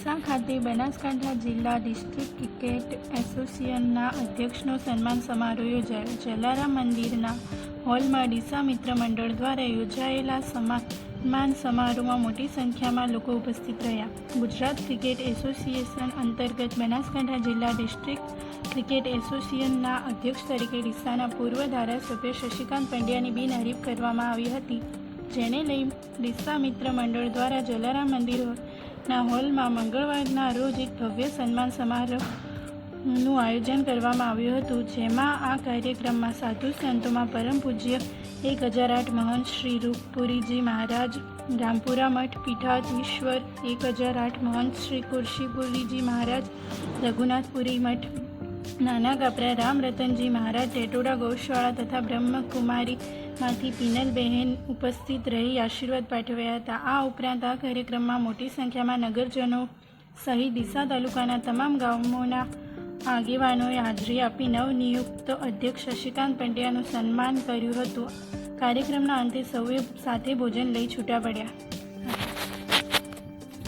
ડીસા ખાતે બનાસકાંઠા જિલ્લા district cricket એસોસિએશનના અધ્યક્ષનો સન્માન સમારોહ યોજાયો. જલારામ મંદિરના હોલમાં ડીસા મિત્ર મંડળ દ્વારા યોજાયેલા સન્માન સમારોહમાં મોટી સંખ્યામાં લોકો ઉપસ્થિત રહ્યા. ગુજરાત ક્રિકેટ એસોસિએશન અંતર્ગત બનાસકાંઠા જિલ્લા ડિસ્ટ્રિક્ટ ક્રિકેટ એસોસિએશનના અધ્યક્ષ તરીકે ડીસાના પૂર્વ ધારાસભ્ય શશિકાંત પંડ્યાની બિનહરીફ કરવામાં આવી હતી, જેને લઈ ડીસા મિત્ર મંડળ દ્વારા જલારામ મંદિરના હોલમાં મંગળવારના રોજ એક ભવ્ય સન્માન સમારોહનું આયોજન કરવામાં આવ્યું હતું, જેમાં આ કાર્યક્રમમાં સાધુ સંતોમાં પરમ પૂજ્ય એક હજાર આઠ મહંત શ્રી રૂપપુરીજી મહારાજ, રામપુરા મઠ પીઠાધીશ્વર એક હજાર આઠ મહંત શ્રી કુર્શીપુરીજી મહારાજ, રઘુનાથપુરી મઠ નાના રામ રતનજી મહારાજ ટેટોડા ગૌશાળા તથા બ્રહ્મકુમારીમાંથી પિનલબહેન ઉપસ્થિત રહી આશીર્વાદ પાઠવ્યા હતા. આ ઉપરાંત આ કાર્યક્રમમાં મોટી સંખ્યામાં નગરજનો સહિત ડીસા તાલુકાના તમામ ગામોના આગેવાનોએ હાજરી આપી. નવનિયુક્ત અધ્યક્ષ શશિકાંત પંડ્યાનું સન્માન કર્યું હતું. કાર્યક્રમના અંતે સૌએ સાથે ભોજન લઈ છૂટા પડ્યા.